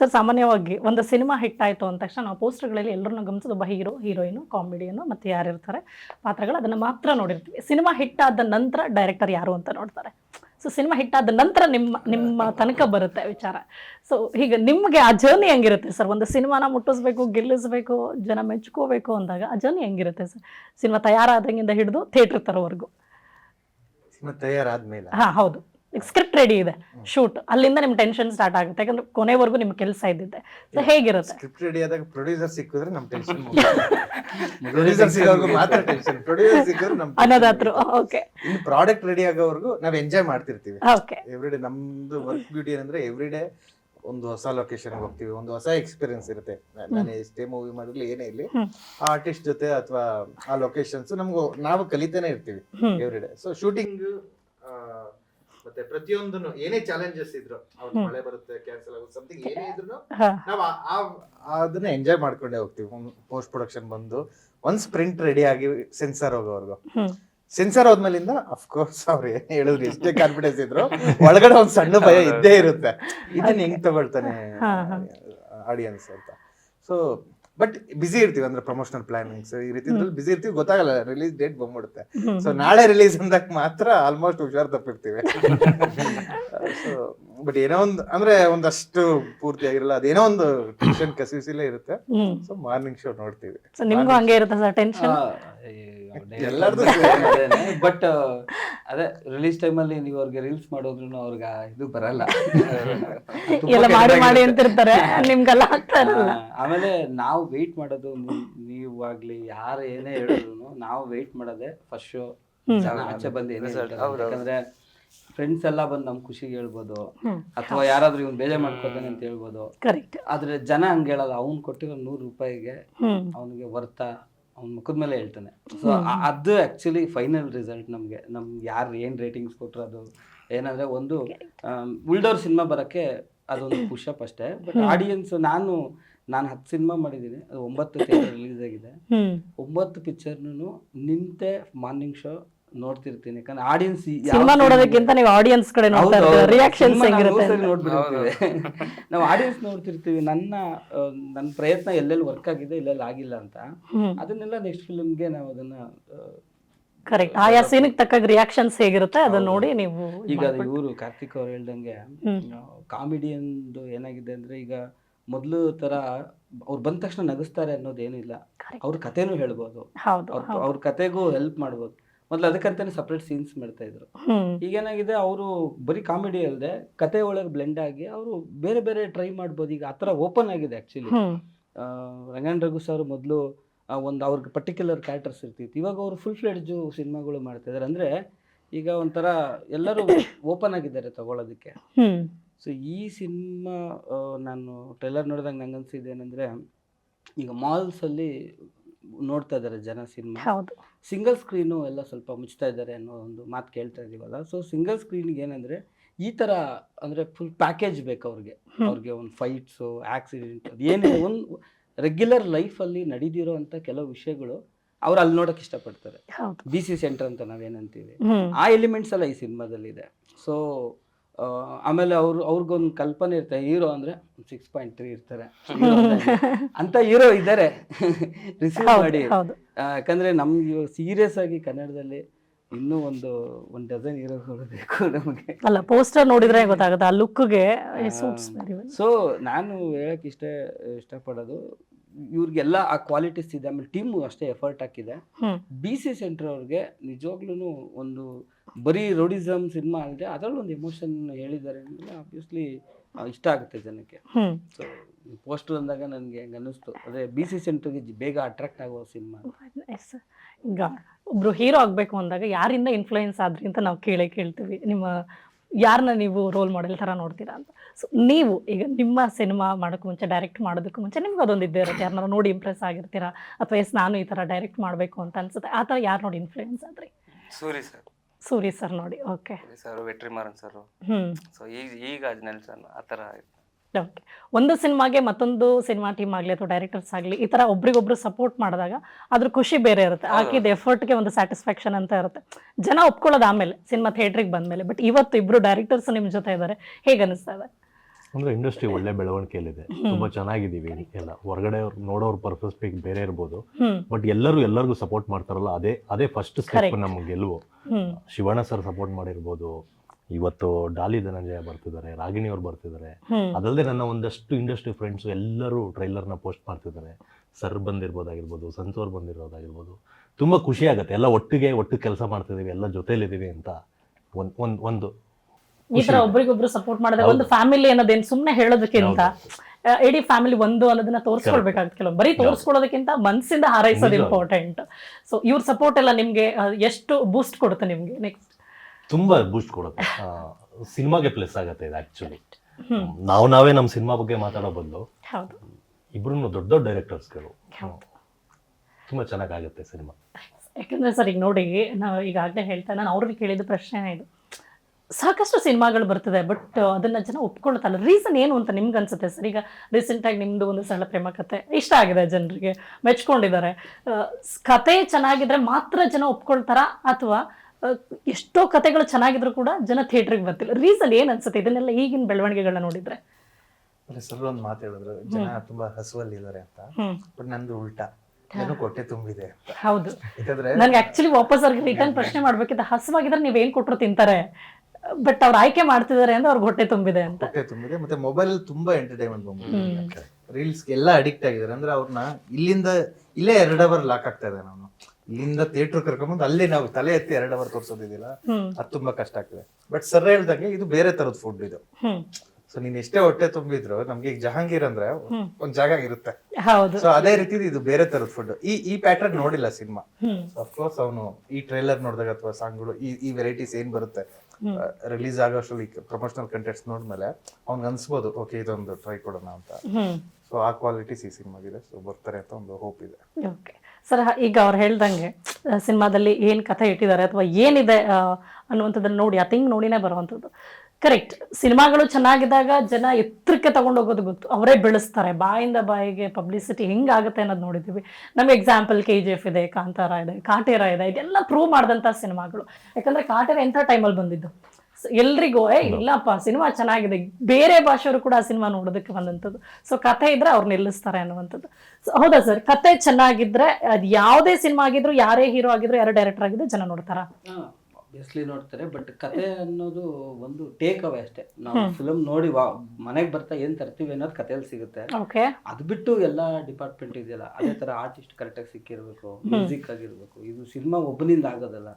Sir ಸಾಮಾನ್ಯವಾಗಿ ಒಂದು cinema hit ಆಯಿತು ಅಂದ ತಕ್ಷಣ ನಾವು ಪೋಸ್ಟರ್ಗಳಲ್ಲಿ ಎಲ್ಲರನ್ನೂ ಗಮನಿಸೋದು ಒಬ್ಬ ಹೀರೋ ಹೀರೋಯಿನು ಕಾಮಿಡಿಯನ್ನು ಮತ್ತು ಯಾರಿರ್ತಾರೆ? ಪಾತ್ರಗಳು ಅದನ್ನು ಮಾತ್ರ ನೋಡಿರ್ತೀವಿ. ಸಿನಿಮಾ ಹಿಟ್ ಆದ ನಂತರ ಡೈರೆಕ್ಟರ್ ಯಾರು ಅಂತ ನೋಡ್ತಾರೆ. ಸೊ ಸಿನಿಮಾ ಹಿಟ್ ಆದ ನಂತರ ನಿಮ್ಮ ನಿಮ್ಮ ತನಕ ಬರುತ್ತೆ ವಿಚಾರ. ಸೊ ಹೀಗೆ ನಿಮಗೆ ಆ ಜರ್ನಿ ಹೆಂಗಿರುತ್ತೆ ಸರ್? ಒಂದು ಸಿನಿಮಾನ ಮುಟ್ಟಿಸ್ಬೇಕು ಗೆಲ್ಲಿಸ್ಬೇಕು ಜನ ಮೆಚ್ಕೋಬೇಕು ಅಂದಾಗ ಆ ಜರ್ನಿ ಹೆಂಗಿರುತ್ತೆ ಸರ್? ಸಿನಿಮಾ ತಯಾರಾದಂಗಿಂದ ಹಿಡಿದು ಥಿಯೇಟರ್ ತರೋವರೆಗೂ. ಸಿನಿಮಾ ತಯಾರಾದ್ಮೇಲೆ? ಹಾಂ ಹೌದು. ಸ್ಕ್ರಿಪ್ಟ್ ರೆಡಿ ಇದೆ. ಶೂಟ್ ಅಲ್ಲಿಂದ ನಿಮ್ ಟೆನ್ಷನ್ ಸ್ಟಾರ್ಟ್ ಆಗುತ್ತೆ. ಯಾಕಂದ್ರೆ ಕೊನೆವರೆಗೂ ನಿಮ್ ಕೆಲಸ ಇದ್ದಿದ್ದೆ. ಸೊ ಹೇಗಿರುತ್ತೆ? ಸ್ಕ್ರಿಪ್ಟ್ ರೆಡಿ ಆದಾಗ ಪ್ರೊಡ್ಯೂಸರ್ ಸಿಕ್ಕಿದ್ರೆ ನಮ್ ಟೆನ್ಷನ್ ಪ್ರೊಡ್ಯೂಸರ್ ಸಿಗೋರ್ಗು ಮಾತ್ರ ಟೆನ್ಷನ್ ಪ್ರೊಡ್ಯೂಸರ್ ಸಿಕ್ಕಿದ್ರೆ ನಮ್ ಅನ್ನೋದಾದ್ರು ಓಕೆ ಇನ್ನು ಪ್ರಾಡಕ್ಟ್ ರೆಡಿ ಆಗೋವರೆಗೂ ನಾವ್ ಎಂಜಾಯ್ ಮಾಡ್ತಿರ್ತೀವಿ. ಓಕೆ ಎವ್ರಿ ಡೇ ನಮ್ದು ವರ್ಕ್ ಬ್ಯೂಟಿ ಏನಂದ್ರೆ ಎವ್ರಿ ಡೇ ಒಂದು ಹೊಸ ಲೊಕೇಶನ್ ಹೋಗ್ತೀವಿ. ಒಂದು ಹೊಸ ಎಕ್ಸ್ಪೀರಿಯನ್ಸ್ ಇರುತ್ತೆ. ನಾನು ಎಷ್ಟೇ ಮೂವಿ ಮಾಡಿರ್ಲಿ ಏನೇ ಇರಲಿ. ಆ ಆರ್ಟಿಸ್ಟ್ ಜೊತೆ ಅಥವಾ ಆ ಲೊಕೇಶನ್ಸ್ ನಮ್ಗೆ ನಾವು ಕಲಿತಾನೆ ಇರ್ತೀವಿ everyday every day so shooting ಮತ್ತೆ ಪ್ರತಿಯೊಂದನ್ನು ಏನೇ ಚಾಲೆಂಜಸ್ ಇದ್ರು ಅವ್ರು ಮಳೆ ಬರುತ್ತೆ ಕ್ಯಾನ್ಸಲ್ ಆಗುತ್ತೆ ಸಮಥಿಂಗ್ ಏನೇ ಇದ್ರು ನಾವು ಆ- ಅದನ್ನ ಎಂಜಾಯ್ ಮಾಡ್ಕೊಂಡೇ ಹೋಗ್ತೀವಿ. ಪೋಸ್ಟ್ ಪ್ರೊಡಕ್ಷನ್ ಬಂದು ಒಂದ್ ಸ್ಪ್ರಿಂಟ್ ರೆಡಿ ಆಗಿ ಸೆನ್ಸರ್ ಹೋಗೋವರೆಗೂ. ಸೆನ್ಸರ್ ಹೋದ್ಮೇಲಿಂದ ಅಫ್ಕೋರ್ಸ್ ಅವ್ರು ಏನ್ ಹೇಳಿದ್ರು ಎಷ್ಟೇ ಕಾನ್ಫಿಡೆನ್ಸ್ ಇದ್ರು. ಒಳಗಡೆ ಒಂದ್ ಸಣ್ಣ ಭಯ ಇದ್ದೇ ಇರುತ್ತೆ. ಇದನ್ನ ಹೆಂಗ್ ತಗೊಳ್ತಾನೆ. ಆಡಿಯನ್ಸ್ ಅಂತ. ಸೊ ಬಟ್ ಬಿಸಿ ಇರ್ತೀವಿ ಅಂದ್ರೆ ಪ್ರಮೋಷನಲ್ ಪ್ಲಾನಿಂಗ್ಸ್ ಈ ರೀತಿ ಬಿಸಿ ಇರ್ತೀವಿ ಗೊತ್ತಾಗಲ್ಲ ರಿಲೀಸ್ ಡೇಟ್ ಬಂದ್ಬಿಡುತ್ತೆ. ಸೊ ನಾಳೆ ರಿಲೀಸ್ ಅಂದಾಗ ಮಾತ್ರ ಆಲ್ಮೋಸ್ಟ್ ಹುಷಾರ್ ತಪ್ಪಿರ್ತೀವಿ. ಬಟ್ ಏನೋ ಒಂದು ಅಂದ್ರೆ ಒಂದಷ್ಟು ಪೂರ್ತಿ ಆಗಿರಲ್ಲ ಅದೇನೋ ಒಂದು ಟೆನ್ಷನ್ ಕಸಿವಿಸಿಲೇ ಇರುತ್ತೆ. ಸೊ ಮಾರ್ನಿಂಗ್ ಶೋ ನೋಡ್ತೀವಿ. ಸೊ ನಿಮ್ಗೂ ಹಂಗೆ ಇರುತ್ತೆ ಸರ್ ಟೆನ್ಷನ್ ಎಲ್ಲರದು ಬಟ್ ಅದೇ ರಿಲೀಸ್ ಅಲ್ಲಿ ನೀವು ಅವ್ರಿಗೆ ರೀಲ್ಸ್ ಮಾಡೋದ್ರು ಅವ್ರಿಗೆ ಇದು ಬರಲ್ಲ. ಎಲ್ಲ ಮಾಡಿ ಮಾಡಿ. ಅಂತಿರ್ತಾರೆ ನಿಮ್ಗೆಲ್ಲ ಆಗ್ತಾ ಇರಲ್ಲ. ಆಮೇಲೆ ನಾವು ವೆಯ್ಟ್ ಮಾಡೋದು ನೀವ್- ನೀವಾಗ್ಲಿ ಯಾರು ಏನೇ ಹೇಳಿದ್ರು ನಾವು ವೆಯ್ಟ್ ಮಾಡೋದೇ ಫಸ್ಟ್ ಶೋ. ಆಚೆ ಬಂದು ಏನೇ. ಯಾಕಂದ್ರೆ ಫ್ರೆಂಡ್ಸ್ ಎಲ್ಲ ಬಂದು ನಮ್ ಖುಷಿಗೆ ಹೇಳ್ಬೋದು. ಅಥವಾ ಯಾರಾದ್ರೂ ಇವ್ನು ಬೇಜಾರ್ ಮಾಡ್ಕೊತಾನೆ ಅಂತ ಹೇಳ್ಬೋದು. ಕರೆಕ್ಟ್ ಆದ್ರೆ ಜನ ಹಂಗೆ ಹೇಳಲ್ಲ. ಅವ್ನ್ ಕೊಟ್ಟಿರೋ ನೂರು ರೂಪಾಯಿಗೆ ಅವನಿಗೆ ವರ್ತ. ಅವ್ನ ಮುಖದ ಮೇಲೆ ಹೇಳ್ತಾನೆ. ಸೊ ಅದು ಆಕ್ಚುಲಿ ಫೈನಲ್ ರಿಸಲ್ಟ್ ನಮ್ಗೆ. ನಮ್ ಯಾರು ಏನ್ ರೇಟಿಂಗ್ಸ್ ಕೊಟ್ರು ಅದು ಏನಂದ್ರೆ ಒಂದು ಉಳ್ದವ್ರ ಸಿನಿಮಾ ಬರಕ್ಕೆ ಅದೊಂದು ಪುಷಪ್ ಅಷ್ಟೇ. ಬಟ್ ಆಡಿಯನ್ಸ್ ನಾನು ನಾನು ಹತ್ತು ಸಿನಿಮಾ ಮಾಡಿದ್ದೀನಿ ಅದು ಒಂಬತ್ತು ರಿಲೀಸ್ ಆಗಿದೆ. ಒಂಬತ್ತು ಪಿಕ್ಚರ್ನು ನಿಂತೆ ಮಾರ್ನಿಂಗ್ ಶೋ ನೋಡ್ತಿರ್ತೀನಿ. ಯಾಕಂದ್ರೆ ಆಡಿಯನ್ಸ್ ಸಿನಿಮಾ ನೋಡೋದಕ್ಕಿಂತ ನೀವು ಆಡಿಯನ್ಸ್ ಕಡೆ ನೋಡ್ತಾ ರಿಯಾಕ್ಷನ್ಸ್ ಹೆಂಗಿರುತ್ತೆ. ನಾವು ಆಡಿಯನ್ಸ್ ನೋಡ್ತಿರ್ತೀವಿ. ನನ್ನ ನನ್ನ ಪ್ರಯತ್ನ ಎಲ್ಲೆಲ್ಲಿ ವರ್ಕ್ ಆಗಿದೆ ಎಲ್ಲೆಲ್ಲಿ ಆಗಿಲ್ಲ ಅಂತ. ಅದನ್ನೆಲ್ಲ ನೆಕ್ಸ್ಟ್ ಫಿಲ್ಮ್ಗೆ ನಾವು ಅದನ್ನ ಕರೆಕ್ಟ್ ಆಯಾ ಸೀನಿಗೆ ತಕ್ಕಾಗ ರಿಯಾಕ್ಷನ್ಸ್ ಹೇಗಿರುತ್ತೆ ಅದನ್ನ ನೋಡಿ ನೀವು ಈಗ ಇವರು ಕಾರ್ತಿಕ್ ಅವ್ರು ಹೇಳ್ದಂಗೆ. ಕಾಮಿಡಿಯನ್ದು ಏನಾಗಿದೆ ಅಂದ್ರೆ ಈಗ ಮೊದಲು ತರ ಅವ್ರು ಬಂದ ತಕ್ಷಣ ನಗಿಸ್ತಾರೆ ಅನ್ನೋದೇನಿಲ್ಲ. ಅವ್ರ ಕಥೆನೂ ಹೇಳ್ಬೋದು. ಅವ್ರ ಕತೆಗೂ ಹೆಲ್ಪ್ ಮಾಡ್ಬೋದು. ಮೊದ್ಲು ಅದಕ್ಕಂತಾನೆ ಸಪ್ರೇಟ್ ಸೀನ್ಸ್ ಮಾಡ್ತಾ ಇದ್ರು. ಈಗೇನಾಗಿದೆ ಅವರು ಬರೀ ಕಾಮಿಡಿ ಅಲ್ಲದೆ ಕತೆ ಒಳಗೆ ಬ್ಲೆಂಡ್ ಆಗಿ ಅವರು ಬೇರೆ ಬೇರೆ ಟ್ರೈ ಮಾಡ್ಬೋದು. ಈಗ ಆ ಥರ ಓಪನ್ ಆಗಿದೆ ಆ್ಯಕ್ಚುಲಿ ರಂಗನ್ ರಘು ಸರ್ ಮೊದಲು ಒಂದು ಅವ್ರಿಗೆ ಪರ್ಟಿಕ್ಯುಲರ್ ಕ್ಯಾರೆಕ್ಟರ್ಸ್ ಇರ್ತಿತ್ತು. ಇವಾಗ ಅವರು ಫುಲ್ ಫ್ಲೆಡ್ಜು ಸಿನಿಮಾಗಳು ಮಾಡ್ತಾ ಇದ್ದಾರೆ ಅಂದರೆ ಈಗ ಒಂಥರ ಎಲ್ಲರೂ ಓಪನ್ ಆಗಿದ್ದಾರೆ ತಗೊಳ್ಳೋದಕ್ಕೆ ಸೊ ಈ ಸಿನಿಮಾ ನಾನು ಟ್ರೈಲರ್ ನೋಡಿದಾಗ ನಂಗೆ ಅನ್ಸಿದ್ದು ಏನಂದರೆ ಈಗ ಮಾಲ್ಸಲ್ಲಿ ನೋಡ್ತಾ ಇದ್ದಾರೆ ಜನ ಸಿನಿಮಾ. ಹೌದು. ಸಿಂಗಲ್ ಸ್ಕ್ರೀನು ಎಲ್ಲ ಸ್ವಲ್ಪ ಮುಚ್ತಾ ಇದ್ದಾರೆ ಅನ್ನೋ ಒಂದು ಮಾತು ಕೇಳ್ತಾ ಇದೀವಲ್ಲ. ಸೊ ಸಿಂಗಲ್ ಸ್ಕ್ರೀನ್ಗೆ ಏನಂದ್ರೆ ಈ ತರ ಅಂದ್ರೆ ಫುಲ್ ಪ್ಯಾಕೇಜ್ ಬೇಕು ಅವ್ರಿಗೆ. ಅವ್ರಿಗೆ ಒಂದು ಫೈಟ್ಸು ಆಕ್ಸಿಡೆಂಟ್ ಅದು ಏನೇ ಒಂದು ರೆಗ್ಯುಲರ್ ಲೈಫಲ್ಲಿ ನಡೀದಿರೋ ಅಂತ ಕೆಲವು ವಿಷಯಗಳು ಅವ್ರು ಅಲ್ಲಿ ನೋಡಕ್ ಇಷ್ಟಪಡ್ತಾರೆ. ಹೌದು. ಬಿ ಸಿ ಸೆಂಟರ್ ಅಂತ ನಾವೇನಂತೀವಿ ಆ ಎಲಿಮೆಂಟ್ಸ್ ಎಲ್ಲ ಈ ಸಿನಿಮಾದಲ್ಲಿ ಇದೆ ಸೊ ಆಮೇಲೆ ಅವ್ರು ಅವ್ರಿಗೊಂದು ಕಲ್ಪನೆ ಇರ್ತಾರೆ ಹೀರೋ ಅಂದರೆ ಸಿಕ್ಸ್ ಪಾಯಿಂಟ್ ತ್ರೀ ಇರ್ತಾರೆ. ಅಂತ ಹೀರೋ ಇದ್ದಾರೆ. ರಿಸೀವ್ ಮಾಡಿ. ಯಾಕಂದ್ರೆ ನಮ್ಗೆ ಸೀರಿಯಸ್ ಆಗಿ ಕನ್ನಡದಲ್ಲಿ ಇನ್ನೂ ಒಂದು ಒಂದು ಡಜನ್ ಹೀರೋಗಳು ಬೇಕು ನಮಗೆ. ಅಲ್ಲ ಪೋಸ್ಟರ್ ನೋಡಿದ್ರೆ ಗೊತ್ತಾಗುತ್ತೆ ಆ ಲುಕ್ಗೆ ಸೊ ನಾನು ಹೇಳಕ್ ಇಷ್ಟ ಇಷ್ಟಪಡೋದು ಇವ್ರಿಗೆಲ್ಲ ಆ ಕ್ವಾಲಿಟೀಸ್ ಇದೆ. ಆಮೇಲೆ ಟೀಮು ಅಷ್ಟೇ ಎಫರ್ಟ್ ಹಾಕಿದೆ. ಬಿ ಸಿ ಸೆಂಟರ್ ಅವ್ರಿಗೆ ನಿಜವಾಗ್ಲೂ ಒಂದು ಬರೀ ರೋಡಿಸಮ್ ಸಿನಿಮಾ ಅಲ್ಲದೆ ಅದರಲ್ಲೊಂದು ಎಮೋಷನ್ ಹೇಳಿದ್ದಾರೆ ಅಂದರೆ ಆಬ್ವಿಯಸ್ಲಿ ಇಷ್ಟ ಆಗುತ್ತೆ ಜನಕ್ಕೆ. ಸೊ ಪೋಸ್ಟರ್ ಅಂದಾಗ ನನಗೆ ಹಂಗೆ ಅನ್ನಿಸ್ತು? ಅದೇ ಬಿ ಸಿ ಸೆಂಟರ್ಗೆ ಬೇಗ ಅಟ್ರಾಕ್ಟ್ ಆಗುವ ಸಿನಿಮಾ. ಎಸ್ ಈಗ ಒಬ್ರು ಹೀರೋ ಆಗ್ಬೇಕು ಅಂದಾಗ ಯಾರಿಂದ ಇನ್ಫ್ಲೂಯೆನ್ಸ್ ಆದ್ರಿ ಅಂತ ನಾವು ಕೇಳೇ ಕೇಳ್ತೀವಿ. ನಿಮ್ಮ ಯಾರನ್ನ ನೀವು ರೋಲ್ ಮಾಡೆಲ್ ಥರ ನೋಡ್ತೀರಾ ಅಂತ. ಸೊ ನೀವು ಈಗ ನಿಮ್ಮ ಸಿನಿಮಾ ಮಾಡೋಕ್ಕೂ ಮುಂಚೆ ಡೈರೆಕ್ಟ್ ಮಾಡೋದಕ್ಕೂ ಮುಂಚೆ ನಿಮ್ಗೆ ಅದೊಂದು ಇದ್ದೇ ಇರುತ್ತೆ. ಯಾರನ್ನ ನೋಡಿ ಇಂಪ್ರೆಸ್ ಆಗಿರ್ತೀರಾ? ಅಥವಾ ಎಸ್ ನಾನು ಈ ಥರ ಡೈರೆಕ್ಟ್ ಮಾಡಬೇಕು ಅಂತ ಅನ್ಸುತ್ತೆ. ಆ ಥರ ಯಾರು ನೋಡಿ ಇನ್ಫ್ಲೂಯೆನ್ಸ್ ಆದ್ರಿ? ಸೂರಿ ಸರ್ ಸೂರಿ ಸರ್ ನೋಡಿ ಓಕೆ. Sir Vetrimaaran sir. ಹ್ಞೂ ಸೊ ಈಗ ಈಗ ಅಜ್ನಲ್ ಸರ್ ಆ ಥರ ಓಕೆ. ಒಂದು ಸಿನಿಮಾಗೆ ಮತ್ತೊಂದು ಸಿನಿಮಾ ಟೀಮ್ ಆಗಲಿ ಅಥವಾ ಡೈರೆಕ್ಟರ್ಸ್ ಆಗಲಿ ಈ ಥರ ಒಬ್ರಿಗೊಬ್ರು ಸಪೋರ್ಟ್ ಮಾಡಿದಾಗ ಅದ್ರ ಖುಷಿ ಬೇರೆ ಇರುತ್ತೆ. ಹಾಕಿದ ಎಫರ್ಟ್ಗೆ ಒಂದು ಸ್ಯಾಟಿಸ್ಫ್ಯಾಕ್ಷನ್ ಅಂತ ಇರುತ್ತೆ. ಜನ ಒಪ್ಕೊಳ್ಳೋದು ಆಮೇಲೆ ಸಿನಿಮಾ ಥಿಯೇಟ್ರಿಗೆ ಬಂದಮೇಲೆ. ಬಟ್ ಇವತ್ತು ಇಬ್ಬರು ಡೈರೆಕ್ಟರ್ಸ್ ನಿಮ್ಮ ಜೊತೆ ಇದ್ದಾರೆ ಹೇಗೆ ಅನಿಸ್ತಾ ಇದೆ ಅಂದ್ರೆ ಇಂಡಸ್ಟ್ರಿ ಒಳ್ಳೆ ಬೆಳವಣಿಗೆಯಲ್ಲಿದೆ. ತುಂಬಾ ಚೆನ್ನಾಗಿದ್ದೀವಿ ಎಲ್ಲ. ಹೊರಗಡೆ ನೋಡೋರ್ ಪರ್ಸ್ಪೆಕ್ಟಿವ್ ಬೇರೆ ಇರ್ಬೋದು. ಬಟ್ ಎಲ್ಲರೂ ಎಲ್ಲರಿಗೂ ಸಪೋರ್ಟ್ ಮಾಡ್ತಾರಲ್ಲ ಅದೇ ಅದೇ ಫಸ್ಟ್ ಸ್ಟೆಪ್ ನಮ್ಮ ಗೆಲುವು. ಶಿವಣ್ಣ ಸರ್ ಸಪೋರ್ಟ್ ಮಾಡಿರ್ಬೋದು. ಇವತ್ತು ಡಾಲಿ ಧನಂಜಯ ಬರ್ತಿದ್ದಾರೆ ರಾಗಿಣಿ ಅವ್ರು ಬರ್ತಿದ್ದಾರೆ. ಅದಲ್ಲದೆ ನನ್ನ ಒಂದಷ್ಟು ಇಂಡಸ್ಟ್ರಿ ಫ್ರೆಂಡ್ಸ್ ಎಲ್ಲರೂ ಟ್ರೈಲರ್ನ ಪೋಸ್ಟ್ ಮಾಡ್ತಿದ್ದಾರೆ. ಸರ್ ಬಂದಿರ್ಬೋದಾಗಿರ್ಬೋದು ಸಂತೋರ್ ಬಂದಿರೋದಾಗಿರ್ಬೋದು. ತುಂಬ ಖುಷಿ ಆಗುತ್ತೆ. ಎಲ್ಲ ಒಟ್ಟಿಗೆ ಒಟ್ಟು ಕೆಲಸ ಮಾಡ್ತಿದ್ದೀವಿ ಎಲ್ಲ ಜೊತೆಲಿದ್ದೀವಿ ಅಂತ. ಒಂದು ಒಂದು ಒಂದು ಈ ತರ ಒಬ್ರಿಗೊಬ್ರು ಸಪೋರ್ಟ್ ಮಾಡಿದ್ರೆ ಒಂದು ಫ್ಯಾಮಿಲಿ ಅನ್ನೋದೇನ್ ಸುಮ್ನೆ ಹೇಳೋದಕ್ಕಿಂತ ಇಡೀ ಫ್ಯಾಮಿಲಿ ಒಂದು ಅನ್ನೋದನ್ನ ತೋರಿಸ್ಕೊಳ್ಬೇಕಾಗುತ್ತೆ ಕೆಲವು ಬರೀ ತೋರಿಸ್ಕೊಳ್ಳೋದಕ್ಕಿಂತ ಮನಸ್ಸಿಂದ ಹಾರೈಸೋದು. ಇಂಪಾರ್ಟೆಂಟ್ ಸೊ ಇವ್ರ ಸಪೋರ್ಟ್ ಎಲ್ಲ ನಿಮ್ಗೆ ಎಷ್ಟು ಬೂಸ್ಟ್ ಕೊಡುತ್ತೆ ನಿಮ್ಗೆ ನೆಕ್ಸ್ಟ್ ತುಂಬಾ ಬೂಸ್ಟ್ ಕೊಡುತ್ತೆ. ಸಿನಿಮಾಗೆ ಪ್ಲಸ್ ಆಗುತ್ತೆ ಇದು ಆಕ್ಚುಲಿ ನಾವು ನಾವೇ ನಮ್ಮ ಸಿನಿಮಾ ಬಗ್ಗೆ ಮಾತಾಡೋ ಬದಲು ಹೌದು. ಇಬ್ರು ದೊಡ್ಡ ದೊಡ್ಡ ಡೈರೆಕ್ಟರ್ಸ್ಗಳು ತುಂಬಾ ಚೆನ್ನಾಗಿ ಚೆನ್ನಾಗಾಗುತ್ತೆ ಸಿನಿಮಾ. ಯಾಕಂದ್ರೆ ಸರ್ ಈಗ ನೋಡಿ ನಾವು ಈಗಾಗಲೇ ಹೇಳ್ತಾ ನಾನು ಅವ್ರಿಗೆ ಕೇಳಿದ ಪ್ರಶ್ನೆ ಇದು. ಸಾಕಷ್ಟು ಸಿನಿಮಾಗಳು ಬರ್ತದೆ ಬಟ್ ಅದನ್ನ ಜನ ಒಪ್ಕೊಳ್ತಲ್ಲ ರೀಸನ್ ಏನು ಅಂತ ನಿಮ್ಗೆ ಅನ್ಸುತ್ತೆ ಸರ್? ಈಗ ರೀಸೆಂಟಾಗಿ ನಿಮ್ದು ಒಂದು ಸಣ್ಣ ಪ್ರೇಮ ಕತೆ ಇಷ್ಟ ಆಗಿದೆ ಜನರಿಗೆ ಮೆಚ್ಕೊಂಡಿದ್ದಾರೆ. ಕತೆ ಚೆನ್ನಾಗಿದ್ರೆ ಮಾತ್ರ ಜನ ಒಪ್ಕೊಳ್ತಾರ? ಅಥವಾ ಎಷ್ಟೋ ಕತೆಗಳು ಚೆನ್ನಾಗಿದ್ರು ಕೂಡ ಜನ ಥಿಯೇಟ್ರಿಗೆ ಬರ್ತಿಲ್ಲ. ರೀಸನ್ ಏನು ಅನ್ಸುತ್ತೆ? ಇದನ್ನೆಲ್ಲ ಈಗಿನ ಬೆಳವಣಿಗೆಗಳನ್ನ ನೋಡಿದ್ರೆ. ಸರ್ ಒಂದು ಮಾತು ಹೇಳಿದ್ರು ಜನ ತುಂಬಾ ಹಸುವಲ್ಲಿ ಇದಾರೆ ಅಂತ. ಬಟ್ ನಂದು ಉಲ್ಟಾ. ಹೊಟ್ಟೆ ತುಂಬಿದೆ ಹೌದು. ನನಗೆ ಆಕ್ಚುಲಿ ವಾಪಸ್ ಅವ್ರಿಗೆ ರಿಟರ್ನ್ ಪ್ರಶ್ನೆ ಮಾಡ್ಬೇಕಿತ್ತು ಹಸುವಾಗಿದ್ರೆ ನೀವ್ ಏನ್ ಕೊಟ್ಟರು ತಿಂತಾರೆ? ಬಟ್ ಅವ್ರು ಆಯ್ಕೆ ಮಾಡ್ತಿದ್ದಾರೆ ಅಂದ್ರೆ ಅವ್ರಿಗೆ ಹೊಟ್ಟೆ ತುಂಬಿದೆ ಅಂತ. ಹೊಟ್ಟೆ ತುಂಬಿದೆ. ಮತ್ತೆ ಮೊಬೈಲ್ ತುಂಬಾ ಎಂಟರ್ಟೈನ್ಮೆಂಟ್. ರೀಲ್ಸ್ ಎಲ್ಲ ಅಡಿಕ್ಟ್ ಆಗಿದ್ದಾರೆ. ಅಂದ್ರೆ ಅವ್ರನ್ನ ಇಲ್ಲಿಂದ ಇಲ್ಲೇ ಎರಡು ಅವರ್ ಲಾಕ್ ಆಗ್ತಾ ಇದೆ ನಾನು. ಇಲ್ಲಿಂದ ಥಿಯೇಟರ್ ಕರ್ಕೊಂಡ್ಬಂದು ಅಲ್ಲಿ ನಾವು ತಲೆ ಎತ್ತಿ ಎರಡು ಅವರ್ ತೋರ್ಸೋದಿದಿಲ್ಲ ಹ್ಮ್. ಅದು ತುಂಬಾ ಕಷ್ಟ ಆಗ್ತದೆ. ಬಟ್ ಸರ್ ಹೇಳ್ದಂಗೆ ಇದು ಬೇರೆ ತರದ ಫುಡ್ ಇದು. ಸೊ ನೀನ್ ಎಷ್ಟೇ ಹೊಟ್ಟೆ ತುಂಬಿದ್ರು ನಮ್ಗೆ ಈಗ ಜಹಾಂಗೀರ್ ಅಂದ್ರೆ ಒಂದ್ ಜಾಗ ಇರುತ್ತೆ. ಸೊ ಅದೇ ರೀತಿ ಇದು ಬೇರೆ ತರದ ಫುಡ್ ಈ ಈ ಪ್ಯಾಟರ್ನ್ ನೋಡಿಲ್ಲ ಸಿನಿಮಾ ಅಫ್ಕೋರ್ಸ್ ಅವನು ಈ ಟ್ರೈಲರ್ ನೋಡಿದಾಗ ಅಥವಾ ಸಾಂಗ್ಗಳು ಈ ಈ ವೆರೈಟೀಸ್ ಏನ್ ಬರುತ್ತೆ? ರಿಲೀಸ್ ಆಗೋಷ್ಟು ಪ್ರಮೋಷನಲ್ ಕಂಟೆಂಟ್ಸ್ ನೋಡ್ಮೇಲೆ ಅವ್ನಿಗೆ ಅನ್ಸ್ಬೋದು ಓಕೆ ಇದೊಂದು ಟ್ರೈ ಕೊಡೋಣ ಅಂತ. ಸೊ ಆ ಕ್ವಾಲಿಟೀಸ್ ಈ ಸಿನಿಮಾಗಿದೆ. ಸೊ ಬರ್ತಾರೆ ಅಂತ ಒಂದು ಹೋಪ್ ಇದೆ. ಓಕೆ ಸರ್ ಈಗ ಅವ್ರು ಹೇಳ್ದಂಗೆ ಸಿನಿಮಾದಲ್ಲಿ ಏನ್ ಕಥೆ ಇಟ್ಟಿದ್ದಾರೆ ಅಥವಾ ಏನಿದೆ ಅನ್ನುವಂಥದ್ದನ್ನ ನೋಡಿ ಆ ತಿಂಗ್ ನೋಡಿನೇ ಬರುವಂಥದ್ದು. ಕರೆಕ್ಟ್ ಸಿನಿಮಾಗಳು ಚೆನ್ನಾಗಿದ್ದಾಗ ಜನ ಎತ್ತರಕ್ಕೆ ತಗೊಂಡೋಗೋದು ಗೊತ್ತು. ಅವರೇ ಬೆಳೆಸ್ತಾರೆ. ಬಾಯಿಂದ ಬಾಯಿಗೆ ಪಬ್ಲಿಸಿಟಿ ಹೆಂಗಾಗುತ್ತೆ ಅನ್ನೋದು ನೋಡಿದ್ದೀವಿ. ನಮ್ಗೆ ಎಕ್ಸಾಂಪಲ್ ಕೆ ಜಿ ಎಫ್ ಇದೆ ಕಾಂತಾರ ಇದೆ ಕಾಟೇರ ಇದೆ ಇದೆಲ್ಲ ಪ್ರೂವ್ ಮಾಡಿದಂಥ ಸಿನಿಮಾಗಳು. ಯಾಕಂದ್ರೆ ಕಾಟೇರ ಎಂಥ ಟೈಮಲ್ಲಿ ಬಂದಿದ್ದು? ಸ- ಎಲ್ರಿಗೂ ಏ ಇಲ್ಲಪ್ಪ ಸಿನಿಮಾ ಚೆನ್ನಾಗಿದೆ. ಬೇರೆ ಭಾಷೆಯವರು ಕೂಡ ಆ ಸಿನಿಮಾ ನೋಡೋದಕ್ಕೆ ಬಂದಂಥದ್ದು. ಸೊ ಕಥೆ ಇದ್ರೆ ಅವ್ರು ನಿಲ್ಲಿಸ್ತಾರೆ ಅನ್ನುವಂಥದ್ದು. ಸೊ ಹೌದಾ ಸರ್ ಕತೆ ಚೆನ್ನಾಗಿದ್ರೆ ಅದು ಯಾವುದೇ ಸಿನಿಮಾ ಆಗಿದ್ರು ಯಾರೇ ಹೀರೋ ಆಗಿದ್ರು ಯಾರೇ ಡೈರೆಕ್ಟರ್ ಆಗಿದ್ರು ಜನ ನೋಡ್ತಾರಾ? ಆಬ್ವಿಯಸ್ಲಿ ನೋಡ್ತಾರೆ ಬಟ್ ಕತೆ ಅನ್ನೋದು ಒಂದು ಟೇಕ್ ಅವೇ ಅಷ್ಟೇ. ನಾವು ಫಿಲಮ್ ನೋಡಿ ವಾ ಮನೆಗೆ ಬರ್ತಾ ಏನ್ ತರ್ತೀವಿ ಅನ್ನೋದು ಕಥೆಯಲ್ಲಿ ಸಿಗುತ್ತೆ. ಓಕೆ ಅದು ಬಿಟ್ಟು ಎಲ್ಲ ಡಿಪಾರ್ಟ್ಮೆಂಟ್ ಇದೆಯಲ್ಲ ಅದೇ ತರ ಆರ್ಟಿಸ್ಟ್ ಕರೆಕ್ಟಾಗಿ ಸಿಕ್ಕಿರ್ಬೇಕು ಮ್ಯೂಸಿಕ್ ಆಗಿರ್ಬೇಕು ಇದು ಸಿನಿಮಾ ಒಬ್ಬನಿಂದ ಆಗೋದಲ್ಲ.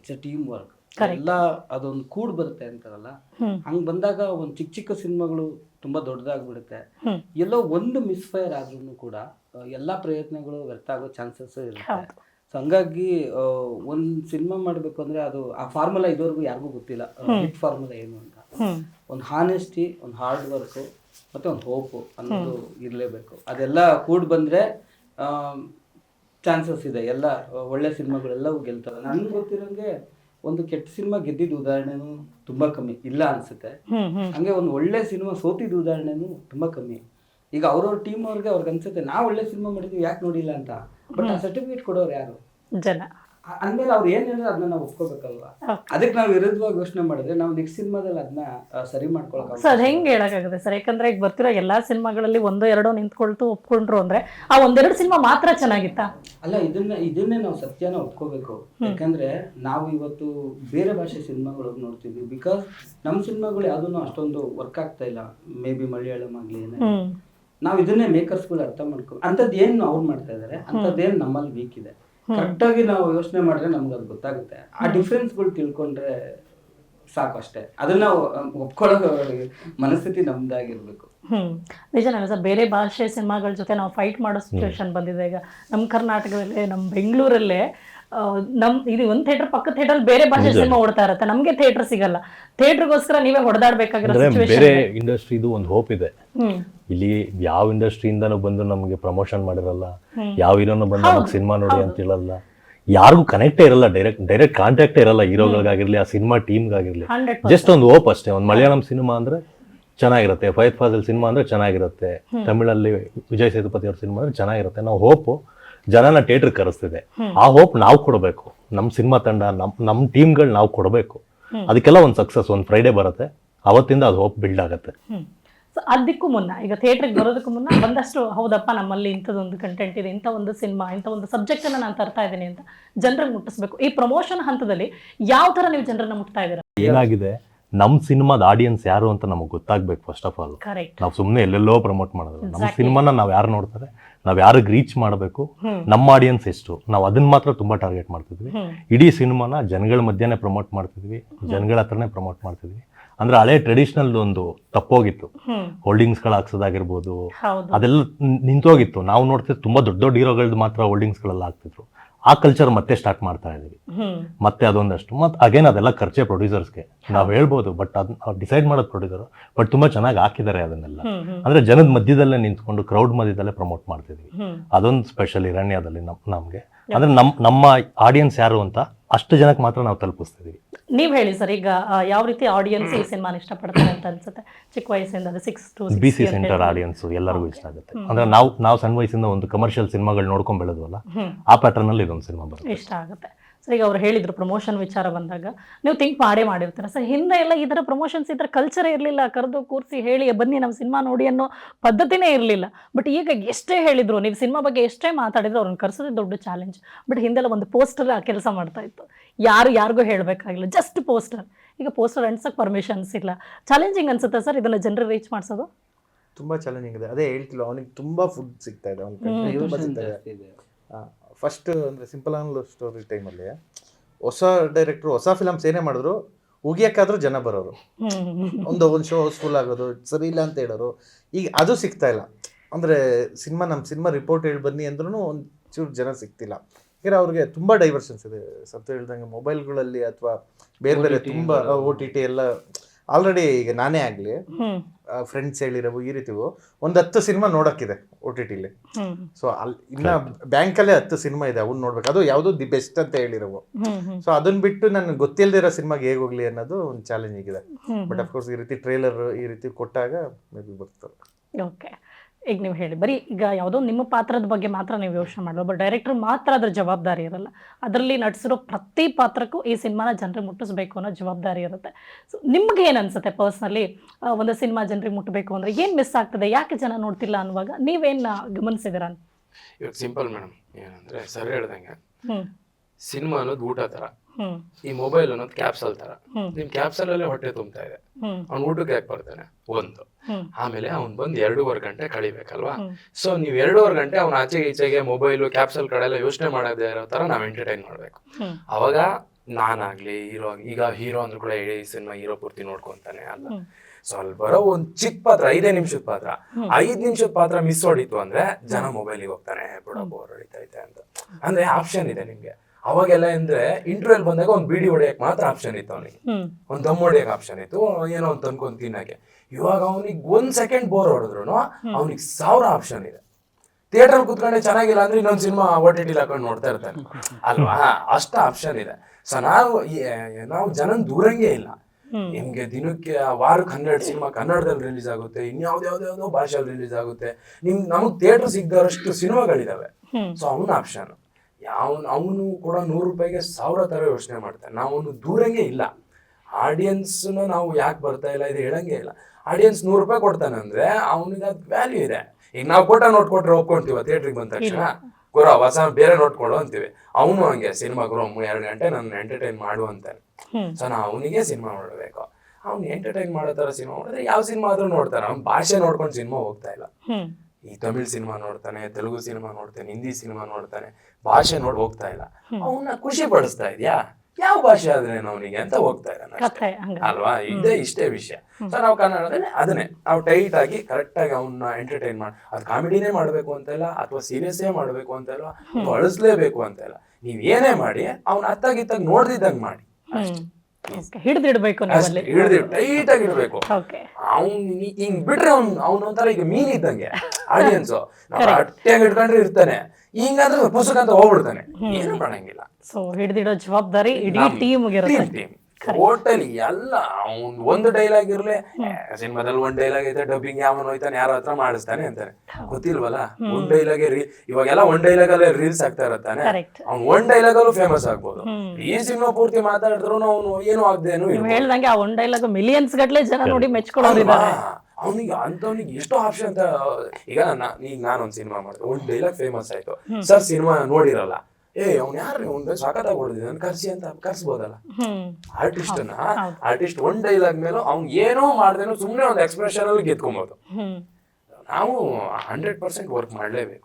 It's a team work. ಎಲ್ಲ ಅದೊಂದು ಕೂಡ್ ಬರುತ್ತೆ ಅಂತಾರಲ್ಲ. ಹಂಗ್ ಬಂದಾಗ ಒಂದು ಚಿಕ್ಕ ಚಿಕ್ಕ ಸಿನಿಮಾಗಳು ತುಂಬಾ ದೊಡ್ಡದಾಗ್ಬಿಡುತ್ತೆ. ಎಲ್ಲೋ ಒಂದು ಮಿಸ್ಫೈರ್ ಆದ್ರೂ ಕೂಡ ಎಲ್ಲಾ ಪ್ರಯತ್ನಗಳು ವ್ಯರ್ಥ ಆಗೋ ಚಾನ್ಸಸ್ ಇರುತ್ತೆ. ಸೊ ಹಂಗಾಗಿ ಒಂದ್ ಸಿನಿಮಾ ಮಾಡ್ಬೇಕು ಅಂದ್ರೆ ಅದು ಆ ಫಾರ್ಮುಲಾ ಇದುವರೆಗೂ ಯಾರಿಗೂ ಗೊತ್ತಿಲ್ಲ. ಹಿಟ್ ಫಾರ್ಮುಲಾ ಏನು ಅಂತ. ಒಂದು ಹಾನೆಸ್ಟಿ ಒಂದು ಹಾರ್ಡ್ ವರ್ಕು ಮತ್ತೆ ಒಂದು ಹೋಪು ಅನ್ನೋದು ಇರಲೇಬೇಕು. ಅದೆಲ್ಲ ಕೂಡ್ ಬಂದ್ರೆ ಚಾನ್ಸಸ್ ಇದೆ. ಎಲ್ಲ ಒಳ್ಳೆ ಸಿನಿಮಾಗಳೆಲ್ಲವೂ ಗೆಲ್ತವೆ. ನನ್ಗೆ ಗೊತ್ತಿರೋಂಗೆ ಒಂದು ಕೆಟ್ಟ ಸಿನಿಮಾ ಗೆದ್ದಿದ್ದ ಉದಾಹರಣೆನೂ ತುಂಬಾ ಕಮ್ಮಿ. ಇಲ್ಲ ಅನ್ಸುತ್ತೆ. ಹಂಗೆ ಒಂದು ಒಳ್ಳೆ ಸಿನಿಮಾ ಸೋತಿದ್ದ ಉದಾಹರಣೆನೂ ತುಂಬಾ ಕಮ್ಮಿ. ಈಗ ಅವ್ರವ್ರ ಟೀಮ್ ಅವ್ರಿಗೆ ಅವ್ರಿಗೆ ಅನ್ಸುತ್ತೆ ನಾವು ಒಳ್ಳೆ ಸಿನಿಮಾ ಮಾಡಿದ್ವಿ ಯಾಕೆ ನೋಡಿಲ್ಲ ಅಂತ? ಬಟ್ ಆ ಸರ್ಟಿಫಿಕೇಟ್ ಕೊಡೋರು ಯಾರು? ಜನ. ಅಂದ್ಮೇಲೆ ಅವ್ರು ಏನ್ ಹೇಳಿದ್ರೆ ಅದನ್ನ ನಾವು ಒಪ್ಕೋಬೇಕಲ್ವಾ. ಅದಕ್ಕೆ ನಾವು ವಿರುದ್ಧವಾಗಿ ಯೋಚನೆ ಮಾಡಿದ್ರೆ ನಾವು ನೆಕ್ಸ್ಟ್ ಸಿನಿಮಾದಲ್ಲಿ ಅದನ್ನ ಸರಿ ಮಾಡ್ಕೊಳಕ್ ಸರ್ ಹೆಂಗ್ ಹೇಳಕ್ಕಾಗುತ್ತೆ ಸರ್? ಯಾಕಂದ್ರೆ ಈಗ ಬರ್ತಿರೋ ಎಲ್ಲಾ ಸಿನಿಮಾಗಳಲ್ಲಿ ಒಂದೋ ಎರಡೋ ನಿಂತ್ಕೊಳ್ತು ಒಪ್ಕೊಂಡ್ರು ಅಂದ್ರೆ ಆ ಒಂದೆರಡು ಸಿನಿಮಾ ಮಾತ್ರ ಚೆನ್ನಾಗಿತ್ತಾ? ಅಲ್ಲ ಇದನ್ನ ಇದನ್ನೇ ನಾವು ಸತ್ಯನ ಒಪ್ಕೋಬೇಕು. ಯಾಕಂದ್ರೆ ನಾವು ಇವತ್ತು ಬೇರೆ ಭಾಷೆ ಸಿನಿಮಾಗಳು ನೋಡ್ತೀವಿ. ಬಿಕಾಸ್ ನಮ್ಮ ಸಿನಿಮಾಗಳು ಯಾವ್ದೂ ಅಷ್ಟೊಂದು ವರ್ಕ್ ಆಗ್ತಾ ಇಲ್ಲ. ಮೇ ಬಿ ಮಲಯಾಳಂ ಆಗ್ಲಿ ನಾವು ಇದನ್ನೇ ಮೇಕರ್ಸ್ಗಳು ಅರ್ಥ ಮಾಡ್ಕೊ ಅಂಥದ್ದು ಏನು ಅವ್ರು ಮಾಡ್ತಾ ಇದ್ದಾರೆ ಅಂಥದ್ದೇನು ನಮ್ಮಲ್ಲಿ ವೀಕ್ ಇದೆ. ಕರೆಕ್ಟಾಗಿ ನಾವು ಯೋಚನೆ ಮಾಡಿದ್ರೆ ನಮ್ಗೆ ಅದು ಗೊತ್ತಾಗುತ್ತೆ. ಆ ಡಿಫ್ರೆನ್ಸ್ಗಳು ತಿಳ್ಕೊಂಡ್ರೆ ಸಾಕು ಅಷ್ಟೇ. ಅದನ್ನ ಒಪ್ಕೊಳ್ಳೋ ಮನಸ್ಥಿತಿ ನಮ್ದಾಗಿರ್ಬೇಕು. ಹ್ಮ್. ನಿಜನೇ ಸರ್ ಬೇರೆ ಭಾಷೆ ಸಿನಿಮಾಗಳ ಜೊತೆ ನಾವು ಫೈಟ್ ಮಾಡೋ ಸಿಚುವೇಶನ್ ಬಂದಿದೆ ಈಗ. ನಮ್ಮ ಕರ್ನಾಟಕದಲ್ಲೇ ನಮ್ಮ ಬೆಂಗಳೂರಲ್ಲೇ ನಮ್ ಇದು ಒಂದ್ ಥಿಯೇಟರ್ ಪಕ್ಕ ಥಿಯೇಟರ್ ಬೇರೆ ಭಾಷೆ ಸಿನಿಮಾ ಓಡ್ತಾ ಇರುತ್ತೆ. ನಮ್ಗೆ ಥಿಯೇಟರ್ ಸಿಗಲ್ಲ. ಥಿಯೇಟರ್ಗೋಸ್ಕರ ನೀವೇ ಹೊಡೆದಾಡ್ಬೇಕಾಗಿರೋ ಅಂದ್ರೆ ಬೇರೆ ಇಂಡಸ್ಟ್ರಿದು ಒಂದು ಹೋಪ್ ಇದೆ. ಇಲ್ಲಿ ಯಾವ ಇಂಡಸ್ಟ್ರಿಯಿಂದನೂ ಬಂದು ನಮಗೆ ಪ್ರಮೋಷನ್ ಮಾಡಿರಲ್ಲ ಯಾವ ಹೀರೋನು ಬಂದು ನಮ್ಗೆ ಸಿನಿಮಾ ನೋಡಿ ಅಂತ ಹೇಳಲ್ಲ. ಯಾರಿಗೂ ಕನೆಕ್ಟೇ ಇರಲ್ಲ ಡೈರೆಕ್ಟ್ ಡೈರೆಕ್ಟ್ ಕಾಂಟ್ಯಾಕ್ಟೇ ಇರಲ್ಲ ಹೀರೋಗಳಿಗಾಗಿರ್ಲಿ ಆ ಸಿನಿಮಾ ಟೀಮ್ಗಾಗಿರ್ಲಿ. ಜಸ್ಟ್ ಒಂದು ಹೋಪ್ ಅಷ್ಟೇ. ಒಂದು ಮಲಯಾಳಂ ಸಿನಿಮಾ ಅಂದ್ರೆ ಚೆನ್ನಾಗಿರುತ್ತೆ. ಫೈತ್ ಫಾಜಲ್ ಸಿನಿಮಾ ಅಂದ್ರೆ ಚೆನ್ನಾಗಿರುತ್ತೆ. ತಮಿಳಲ್ಲಿ ವಿಜಯ್ ಸೇತುಪತಿ ಅವ್ರ ಸಿನಿಮಾ ಅಂದ್ರೆ ಚೆನ್ನಾಗಿರುತ್ತೆ. ನಾವು ಹೋಪು ಜನನ ಥಿಯೇಟರ್ ಕರೆಸ್ತಿದೆ. ಆ ಹೋಪ್ ನಾವು ಕೊಡಬೇಕು. ನಮ್ಮ ಸಿನಿಮಾ ತಂಡ ನಮ್ ನಮ್ಮ ಟೀಮ್ಗಳು ನಾವು ಕೊಡಬೇಕು. ಅದಕ್ಕೆಲ್ಲ ಒಂದು ಸಕ್ಸಸ್ ಒಂದು ಫ್ರೈಡೇ ಬರುತ್ತೆ. ಅವತ್ತಿಂದ ಅದು ಹೋಪ್ ಬಿಲ್ಡ್ ಆಗುತ್ತೆ. ಅದಕ್ಕೂ ಮುನ್ನ ಈಗ ಥಿಯೇಟ್ರಿಗೆ ಬರೋದಕ್ಕೂ ಮುನ್ನ ಒಂದಷ್ಟು ಹೌದಪ್ಪ ನಮ್ಮಲ್ಲಿ ಇಂಥದ್ದೊಂದು ಕಂಟೆಂಟ್ ಇದೆ ಇಂಥ ಒಂದು ಸಿನಿಮಾ ಇಂಥ ಒಂದು ಸಬ್ಜೆಕ್ಟ್ ಅನ್ನ ನಾನು ತರ್ತಾ ಇದ್ದೀನಿ ಅಂತ ಜನರಿಗೆ ಮುಟ್ಟಿಸ್ಬೇಕು. ಈ ಪ್ರಮೋಷನ್ ಹಂತದಲ್ಲಿ ಯಾವ ತರ ನೀವು ಜನರನ್ನ ಮುಟ್ತಾ ಇದ್ದೀರಾ? ಏನಾಗಿದೆ? ನಮ್ಮ ಸಿನಿಮಾದ ಆಡಿಯನ್ಸ್ ಯಾರು ಅಂತ ನಮಗೆ ಗೊತ್ತಾಗ್ಬೇಕು ಫಸ್ಟ್ ಆಫ್ ಆಲ್ ನಾವು ಸುಮ್ಮನೆ ಎಲ್ಲೆಲ್ಲೋ ಪ್ರಮೋಟ್ ಮಾಡೋದು ನಮ್ಮ. ಸಿನಿಮಾನ ನಾವು ಯಾರು ನೋಡ್ತಾರೆ? ನಾವು ಯಾರಿಗೆ ರೀಚ್ ಮಾಡಬೇಕು? ನಮ್ಮ ಆಡಿಯನ್ಸ್ ಎಷ್ಟು? ನಾವು ಅದನ್ನ ಮಾತ್ರ ತುಂಬಾ ಟಾರ್ಗೆಟ್ ಮಾಡ್ತಿದ್ವಿ. ಇಡೀ ಸಿನಿಮಾನ ಜನಗಳ ಮಧ್ಯೆನೇ ಪ್ರಮೋಟ್ ಮಾಡ್ತಿದ್ವಿ. ಜನಗಳ ಹತ್ರನೇ ಪ್ರಮೋಟ್ ಮಾಡ್ತಿದ್ವಿ. ಅಂದ್ರೆ ಹಳೆ ಟ್ರೆಡಿಷನಲ್ ಒಂದು ತಪ್ಪೋಗಿತ್ತು. ಹೋಲ್ಡಿಂಗ್ಸ್ ಹೋಲ್ಡಿಂಗ್ಸ್ಗಳು ಹಾಕ್ಸೋದಾಗಿರ್ಬೋದು. ಅದೆಲ್ಲ ನಿಂತೋಗಿತ್ತು. ನಾವು ನೋಡ್ತಿದ್ರೆ ತುಂಬಾ ದೊಡ್ಡ ದೊಡ್ಡ ಹೀರೋಗಳದ್ದು ಮಾತ್ರ ಹೋಲ್ಡಿಂಗ್ಸ್ಗಳೆಲ್ಲ ಹಾಕ್ತಿದ್ರು. ಆ ಕಲ್ಚರ್ ಮತ್ತೆ ಸ್ಟಾರ್ಟ್ ಮಾಡ್ತಾ ಇದೀವಿ. ಮತ್ತೆ ಅದೊಂದಷ್ಟು. ಮತ್ತೆ ಅಗೇನ್ ಅದೆಲ್ಲ ಖರ್ಚೆ ಪ್ರೊಡ್ಯೂಸರ್ಸ್ಗೆ ನಾವು ಹೇಳ್ಬೋದು ಬಟ್ ಅದನ್ನ ಡಿಸೈಡ್ ಮಾಡೋದು ಪ್ರೊಡ್ಯೂಸರ್ ಬಟ್ ತುಂಬಾ ಚೆನ್ನಾಗಿ ಹಾಕಿದ್ದಾರೆ ಅದನ್ನೆಲ್ಲ. ಅಂದ್ರೆ ಜನದ ಮಧ್ಯದಲ್ಲೇ ನಿಂತ್ಕೊಂಡು ಕ್ರೌಡ್ ಮಧ್ಯದಲ್ಲೇ ಪ್ರಮೋಟ್ ಮಾಡ್ತಿದ್ವಿ. ಅದೊಂದು ಸ್ಪೆಷಲ್ ಇರಣ್ಯದಲ್ಲಿ ನಮ್ ನಮ್ಗೆ. ಅಂದ್ರೆ ನಮ್ ನಮ್ಮ ಆಡಿಯನ್ಸ್ ಯಾರು ಅಂತ ಅಷ್ಟು ಜನಕ್ಕೆ ಮಾತ್ರ ನಾವು ತಲುಪಿಸ್ತಿದೀವಿ. ನೀವ್ ಹೇಳಿ ಸರ್ ಈಗ ಯಾವ ರೀತಿ ಆಡಿಯನ್ಸ್ ಈ ಸಿನಿಮಾನ ಇಷ್ಟಪಡ್ತಾರೆ ಅಂತ ಅನ್ಸುತ್ತೆ? ಚಿಕ್ಕ ವಯಸ್ಸಿಂದ six to B C centre audience ಎಲ್ಲರಿಗೂ ಇಷ್ಟ ಆಗುತ್ತೆ. ಅಂದ್ರೆ ನಾವು ನಾವು ಸಣ್ಣ ವಯಸ್ಸಿಂದ ಒಂದು ಕಮರ್ಷಿಯಲ್ ಸಿನಿಮಾಗಳು ನೋಡ್ಕೊಂಡ್ ಬೆಳೆದ್ವಲ್ಲ ಆ ಪ್ಯಾಟರ್ನ್ ಅಲ್ಲಿ ಇದೊಂದು ಸಿನಿಮಾ ಬರುತ್ತೆ. ಇಷ್ಟ ಆಗುತ್ತೆ. ಸರ್ ಈಗ ಅವ್ರು ಹೇಳಿದ್ರು ಪ್ರಮೋಷನ್ ವಿಚಾರ ಬಂದಾಗ ನೀವು ಥಿಂಕ್ ಮಾಡೇ ಮಾಡಿರ್ತೀರ. ಸರ್ ಹಿಂದೆ ಎಲ್ಲ ಈ ಥರ ಪ್ರಮೋಷನ್ಸ್ ಈ ಥರ ಕಲ್ಚರ್ ಇರಲಿಲ್ಲ ಕರೆದು ಕೂರಿಸಿ ಹೇಳಿ ಬನ್ನಿ ನಮ್ಮ ಸಿನಿಮಾ ನೋಡಿ ಅನ್ನೋ ಪದ್ಧತಿನೇ ಇರಲಿಲ್ಲ. ಬಟ್ ಈಗ ಎಷ್ಟೇ ಹೇಳಿದ್ರು ನೀವು ಸಿನಿಮಾ ಬಗ್ಗೆ ಎಷ್ಟೇ ಮಾತಾಡಿದ್ರು ಅವ್ರನ್ನ ಕರೆಸೋದೇ ದೊಡ್ಡ ಚಾಲೆಂಜ್ ಬಟ್ ಹಿಂದೆಲ್ಲ ಒಂದು ಪೋಸ್ಟರ್ ಆ ಕೆಲಸ ಮಾಡ್ತಾ ಇತ್ತು. ಯಾರು ಯಾರಿಗೂ ಹೇಳಬೇಕಾಗಿಲ್ಲ ಜಸ್ಟ್ ಪೋಸ್ಟರ್ ಈಗ ಪೋಸ್ಟರ್ ಅನ್ಸಕ್ಕೆ ಪರ್ಮಿಷನ್ಸ್ ಇಲ್ಲ ಚಾಲೆಂಜಿಂಗ್ ಅನ್ಸುತ್ತೆ ಸರ್ ಇದನ್ನ ಜನರು ರೀಚ್ ಮಾಡಿಸೋದು? ತುಂಬಾ ಚಾಲೆಂಜಿಂಗ್ ಇದೆ. ಅದೇ ಹೇಳ್ತಿಲ್ಲ ಅವನಿಗೆ ತುಂಬಾ ಫುಡ್ ಸಿಗ್ತಾ ಇದೆ ಅವ್ನ ಫಸ್ಟ್ ಅಂದರೆ ಸಿಂಪಲ್ ಆನ್ ಸ್ಟೋರಿ ಟೈಮಲ್ಲಿ ಹೊಸ ಡೈರೆಕ್ಟ್ರು ಹೊಸ ಫಿಲಮ್ಸ್ ಏನೇ ಮಾಡಿದ್ರು ಉಗಿಯಕ್ಕಾದ್ರೂ ಜನ ಬರೋರು. ಒಂದು ಒಂದು ಶೋ ಹೌಸ್ಫುಲ್ ಆಗೋದು ಸರಿ ಇಲ್ಲ ಅಂತ ಹೇಳೋರು. ಈಗ ಅದು ಸಿಗ್ತಾ ಇಲ್ಲ. ಅಂದರೆ ಸಿನಿಮಾ ನಮ್ಮ ಸಿನಿಮಾ ರಿಪೋರ್ಟ್ ಹೇಳಿ ಬನ್ನಿ ಅಂದ್ರೂ ಒಂದು ಚೂರು ಜನ ಸಿಗ್ತಿಲ್ಲ. ಯಾಕಂದರೆ ಅವ್ರಿಗೆ ತುಂಬ ಡೈವರ್ಷನ್ಸ್ ಇದೆ. ಸತ್ತು ಹೇಳ್ದಂಗೆ ಮೊಬೈಲ್ಗಳಲ್ಲಿ ಅಥವಾ ಬೇರೆ ಬೇರೆ ತುಂಬ ಓ ಟಿ ಟಿ ಎಲ್ಲ ಆಲ್ರೆಡಿ ಈಗ ನಾನೇ ಆಗಲಿ. ಫ್ರೆಂಡ್ಸ್ ಹೇಳಿರವು ಈ ರೀತಿವು ಒಂದು ಹತ್ತು ಸಿನಿಮಾ ನೋಡೋಕ್ಕಿದೆ ಓ ಟಿ ಟಿಲಿ ಸೊ ಅಲ್ಲಿ ಇನ್ನ ಬ್ಯಾಂಕಲ್ಲೇ ಹತ್ತು ಸಿನಿಮಾ ಇದೆ ಅವ್ನು ನೋಡ್ಬೇಕು. ಅದು ಯಾವುದು ದಿ ಬೆಸ್ಟ್ ಅಂತ ಹೇಳಿರವು. ಸೊ ಅದನ್ನ ಬಿಟ್ಟು ನನಗೆ ಗೊತ್ತಿಲ್ಲದಿರೋ ಸಿನಿಮಾಗೆ ಹೇಗೆ ಹೋಗ್ಲಿ ಅನ್ನೋದು ಒಂದು ಚಾಲೆಂಜ್ ಇದೆ ಬಟ್ ಅಫ್ಕೋರ್ಸ್ ಈ ರೀತಿ ಟ್ರೇಲರ್ ಈ ರೀತಿ ಕೊಟ್ಟಾಗ ಮೇ ಬಿ ಬರ್ತಾರೆ ಓಕೆ ಈಗ ನೀವು ಹೇಳಿ ಬರೀ ಈಗ ಯಾವುದೋ ನಿಮ್ಮ ಪಾತ್ರದ ಬಗ್ಗೆ ಮಾತ್ರ ನೀವು ಯೋಚನೆ ಮಾಡಲ್ಲ ಬಟ್ ಡೈರೆಕ್ಟರ್ ಮಾತ್ರ ಅದ್ರ ಜವಾಬ್ದಾರಿ ಇರಲ್ಲ. ಅದರಲ್ಲಿ ನಟಿಸಿರೋ ಪ್ರತಿ ಪಾತ್ರಕ್ಕೂ ಈ ಸಿನಿಮಾನ ಜನರಿಗೆ ಮುಟ್ಟಿಸ್ಬೇಕು ಅನ್ನೋ ಜವಾಬ್ದಾರಿ ಇರುತ್ತೆ. ಸೊ ನಿಮ್ಗೆ ಏನು ಅನ್ಸುತ್ತೆ ಪರ್ಸ್ನಲಿ ಒಂದು ಸಿನಿಮಾ ಜನರಿಗೆ ಮುಟ್ಟಬೇಕು ಅಂದರೆ ಏನು ಮಿಸ್ ಆಗ್ತದೆ ಯಾಕೆ ಜನ ನೋಡ್ತಿಲ್ಲ ಅನ್ನುವಾಗ ನೀವೇನು ಗಮನಿಸಿದಿರ? ಇವಾಗ ಸಿಂಪಲ್ ಮೇಡಮ್ ಏನಂದ್ರೆ ಸರ್ ಹೇಳ್ದಂಗೆ ಹ್ಞೂ ಸಿನಿಮಾ ಅನ್ನೋದು ಊಟ ತರ. ಹ್ಞೂ ಈ ಮೊಬೈಲ್ ಅನ್ನೋದು ಕ್ಯಾಪ್ಸಲ್ ತರ. ನಿಮ್ ಕ್ಯಾಪ್ಸಲ್ ಅಲ್ಲೇ ಹೊಟ್ಟೆ ತುಂಬ್ತಾ ಇದೆ. ಅವ್ನ್ ಊಟಕ್ಕೆ ಯಾಕೆ ಬರ್ತಾನೆ? ಒಂದು. ಆಮೇಲೆ ಅವ್ನ್ ಬಂದ್ ಎರಡೂವರೆ ಗಂಟೆ ಕಳಿಬೇಕಲ್ವಾ. ಸೊ ನೀವ್ ಎರಡೂವರೆ ಗಂಟೆ ಅವ್ನ ಆಚೆಗೆ ಈಚೆಗೆ ಮೊಬೈಲ್ ಕ್ಯಾಪ್ಸಲ್ ಕಡೆ ಎಲ್ಲ ಯೋಚನೆ ಮಾಡದೇ ಇರೋ ತರ ನಾವ್ ಎಂಟರ್ಟೈನ್ ಮಾಡ್ಬೇಕು. ಅವಾಗ ನಾನಾಗ್ಲಿ ಹೀರೋ ಈಗ ಹೀರೋ ಅಂದ್ರೂ ಕೂಡ ಇಡೀ ಸಿನಿಮಾ ಹೀರೋ ಪೂರ್ತಿ ನೋಡ್ಕೊಂತಾನೆ ಅಲ್ಲ. ಸೊ ಅಲ್ಲಿ ಬರೋ ಒಂದ್ ಚಿಕ್ಕ ಪಾತ್ರ ಐದೇ ನಿಮಿಷದ ಪಾತ್ರ. ಐದ್ ನಿಮಿಷದ ಪಾತ್ರ ಮಿಸ್ ಹೊಡಿತು ಅಂದ್ರೆ ಜನ ಮೊಬೈಲಿಗೆ ಹೋಗ್ತಾನೆ ಬಿಡೋ ಬೋರ್ ಹೊಡಿತೈತೆ ಅಂತ. ಅಂದ್ರೆ ಆಪ್ಷನ್ ಇದೆ ನಿಮ್ಗೆ. ಅವಾಗೆಲ್ಲ ಅಂದ್ರೆ ಇಂಟರ್ವ್ಯೂಲ್ ಬಂದಾಗ ಒಂದು ಬಿಡಿ ಹೊಡೆಯಕ್ ಮಾತ್ರ ಆಪ್ಷನ್ ಇತ್ತು ಅವನಿಗೆ. ಒಂದು ಒಂದ್ ದಮ್ ಹೊಡೆಯಕ್ ಆಪ್ಷನ್ ಇತ್ತು ಏನೋ ಒಂದ್ ತಂದ್ಕೊಂಡ್ ತಿನ್ನಕ್ಕೆ. ಇವಾಗ ಅವನಿಗೆ ಒಂದ್ ಸೆಕೆಂಡ್ ಬೋರ್ ಹೊಡೆದ್ರು ಅವನಿಗೆ ಸಾವಿರ ಆಪ್ಷನ್ ಇದೆ. ಥಿಯೇಟರ್ ಕುತ್ಕೊಂಡೆ ಚೆನ್ನಾಗಿಲ್ಲ ಅಂದ್ರೆ ಇನ್ನೊಂದ್ ಸಿನಿಮಾ ಓ ಟಿ ಟಿ ಹಾಕೊಂಡು ನೋಡ್ತಾ ಇರ್ತಾನೆ ಅಲ್ವಾ? ಅಷ್ಟ ಆಪ್ಷನ್ ಇದೆ. ಸೊ ನಾವು ನಾವು ಜನ ದೂರಂಗೆ ಇಲ್ಲ. ನಿಮ್ಗೆ ದಿನಕ್ಕೆ ವಾರಕ್ಕೆ ಹನ್ನೆರಡು ಸಿನಿಮಾ ಕನ್ನಡದಲ್ಲಿ ರಿಲೀಸ್ ಆಗುತ್ತೆ ಇನ್ಯಾವ್ದು ಯಾವ್ದು ಯಾವ್ದೋ ಭಾಷೆಯಲ್ಲಿ ರಿಲೀಸ್ ಆಗುತ್ತೆ. ನಿಮ್ ನಮಗ್ ಥಿಯೇಟರ್ ಸಿಗ್ದಷ್ಟು ಸಿನಿಮಾಗಳಿದಾವೆ. ಸೊ ಅವನ ಆಪ್ಷನ್ ಯಾವ ಅವನು ಕೂಡ ನೂರು ರೂಪಾಯಿಗೆ ಸಾವಿರ ಥರ ಯೋಚನೆ ಮಾಡ್ತಾನೆ. ನಾವು ಅವನು ದೂರಂಗೆ ಇಲ್ಲ. ಆಡಿಯನ್ಸ್ ನಾವು ಯಾಕೆ ಬರ್ತಾ ಇಲ್ಲ ಇದು ಹೇಳಂಗೆ ಇಲ್ಲ. ಆಡಿಯನ್ಸ್ ನೂರು ರೂಪಾಯಿ ಕೊಡ್ತಾನೆ ಅಂದರೆ ಅವನಿಗೆ ಅದು ವ್ಯಾಲ್ಯೂ ಇದೆ. ಈಗ ನಾವು ಕೊಟ್ಟ ನೋಟ್ ಕೊಟ್ರೆ ಒಪ್ಕೊಂತೀವ ಥಿಯೇಟ್ರಿಗೆ ಬಂದ ತಕ್ಷಣ? ಗುರು ಹೊಸ ಬೇರೆ ನೋಟ್ ಕೊಡು ಅಂತೀವಿ. ಅವನು ಹಂಗೆ ಸಿನಿಮಾ ಗುರು ಎರಡು ಗಂಟೆ ನನ್ನ ಎಂಟರ್ಟೈನ್ ಮಾಡು ಅಂತಾನೆ. ಸೊ ನಾವು ಅವನಿಗೆ ಸಿನಿಮಾ ನೋಡಬೇಕು. ಅವ್ನು ಎಂಟರ್ಟೈನ್ ಮಾಡೋ ತರ ಸಿನಿಮಾ ನೋಡಿದ್ರೆ ಯಾವ ಸಿನಿಮಾ ಆದ್ರೂ ನೋಡ್ತಾರೆ. ಅವ್ನು ಭಾಷೆ ನೋಡ್ಕೊಂಡು ಸಿನಿಮಾ ಹೋಗ್ತಾ ಇಲ್ಲ. ಈ ತಮಿಳ್ ಸಿನಿಮಾ ನೋಡ್ತಾನೆ ತೆಲುಗು ಸಿನಿಮಾ ನೋಡ್ತಾನೆ ಹಿಂದಿ ಸಿನಿಮಾ ನೋಡ್ತಾನೆ ಭಾಷೆ ನೋಡಿ ಹೋಗ್ತಾ ಇಲ್ಲ. ಅವನ್ನ ಖುಷಿ ಪಡಿಸ್ತಾ ಇದೆಯಾ? ಯಾವ ಭಾಷೆ ಆದ್ರೆ ಅವನಿಗೆ ಅಂತ ಹೋಗ್ತಾ ಇದ್ದಾನೆ. ಅಲ್ವಾ? ಇದೇ ಇಷ್ಟೇ ವಿಷಯ. ಸೊ ನಾವು ಕನ್ನಡದಲ್ಲಿ ಅದನ್ನೇ. ನಾವು ಟೈಟ್ ಆಗಿ ಕರೆಕ್ಟ್ ಆಗಿ ಅವನ್ನ ಎಂಟರ್ಟೈನ್ ಮಾಡಿ ಅದು ಕಾಮಿಡಿನೇ ಮಾಡಬೇಕು ಅಂತೆಲ್ಲ ಅಥವಾ ಸೀರಿಯಸ್ಸೇ ಮಾಡಬೇಕು ಅಂತೆಲ್ಲ ಬಳಸಲೇಬೇಕು ಅಂತ ಇಲ್ಲ. ನೀವ್ ಏನೇ ಮಾಡಿ ಅವ್ನ ಅತ್ತಾಗಿತ್ತಾಗ ನೋಡ್ದಿದ್ದಂಗೆ ಮಾಡಿ. ಅಷ್ಟೇ. ಹಿಡಿದಿಡ್ಬೇಕು ನೀವಲ್ಲಿ. ಹಿಡಿದು ಟೈಟ್ ಆಗಿ ಇಡ್ಬೇಕು ಅವ್ನ್ ಹಿಂಗ್ ಬಿಟ್ರೆ ಅವ್ನ್ ಅವ್ನ ಒಂಥರ ಈಗ ಮೀನ್ ಇದ್ದಂಗೆ. ಆಡಿಯನ್ಸ್ ಅಟ್ಟಿಯಾಗಿ ಇಟ್ಕೊಂಡ್ರೆ ಇರ್ತಾನೆ. ಹಿಂಗಂದ್ರೆ ಪುಸ್ತಕ ಅಂತ ಹೋಗ್ಬಿಡ್ತಾನೆ. ಏನು ಮಾಡಂಗಿಲ್ಲ. ಸೊ ಹಿಡಿದಿಡೋ ಜವಾಬ್ದಾರಿ ಇಡೀ ಇರುತ್ತೆ. ಟೀಮ್ ಟೋಟಲಿ ಎಲ್ಲ. ಅವ್ನ್ ಒಂದು ಡೈಲಾಗ್ ಇರ್ಲಿ ಸಿನಿಮಾದಲ್ಲಿ ಒಂದ್ ಡೈಲಾಗ್ ಐತೆ ಡಬ್ಬಿಂಗ್ ಯಾವನ್ ಹೋಯ್ತಾನೆ ಯಾರ ಹತ್ರ ಮಾಡಿಸ್ತಾನೆ ಅಂತಾರೆ. ಗೊತ್ತಿಲ್ವಲ್ಲ? ಒಂದ್ ಡೈಲಾಗೆ ಇವಾಗೆಲ್ಲ ಒಂದ್ ಡೈಲಾಗ್ ಅಲ್ಲೇ ರೀಲ್ಸ್ ಆಗ್ತಾ ಇರತ್ತಾನೆ ಅವ್ನ್ ಒಂದ್ ಡೈಲಾಗ್ ಅಲ್ಲೂ ಫೇಮಸ್ ಆಗ್ಬೋದು. ಈ ಸಿನಿಮಾ ಪೂರ್ತಿ ಮಾತಾಡಿದ್ರು ಅವನು ಏನು ಆಗ್ದೇನು ನೀವು ಹೇಳ್ದಂಗೆ ಆ ಒನ್ ಡೈಲಾಗ್ ಮಿಲಿಯನ್ಸ್ ಗಟ್ಲೆ ಜನ ನೋಡಿ ಮೆಚ್ಕೊಳ್ಳೋರಿದ್ದಾರೆ ಅವನಿಗೆ ಅಂತವನಿಗೆ ಎಷ್ಟೋ ಆಪ್ಷನ್ ಅಂತ ಈಗ ನಾ- ಈಗ ನಾನೊಂದು ಸಿನಿಮಾ ಮಾಡಿದೆ. ಒಂದು ಡೈಲಾಗ್ ಫೇಮಸ್ ಆಯ್ತು. ಸರ್ ಸಿನಿಮಾ ನೋಡಿರಲ್ಲ. ಏ ಅವ್ನು ಯಾರು ಒಂದು ಸಖತ್ತಾಗಿ ನನ್ ಕರ್ಸಿ ಅಂತ ಕರ್ಸ್ಬೋದಲ್ಲ? ಹ್ಮ್. ಆರ್ಟಿಸ್ಟ್ ಒನ್ ಡೈಲಾಗ್ ಮೇಲೂ ಅವ್ನ್ ಏನೋ ಮಾಡ್ದೇನೋ ಸುಮ್ನೆ ಒಂದು ಎಕ್ಸ್ಪ್ರೆಷನ್ ಅಲ್ಲಿ ಗೆದ್ಕೊಬೋದು. ನಾವು ಹಂಡ್ರೆಡ್ ಪರ್ಸೆಂಟ್ ವರ್ಕ್ ಮಾಡ್ಲೇಬೇಕು.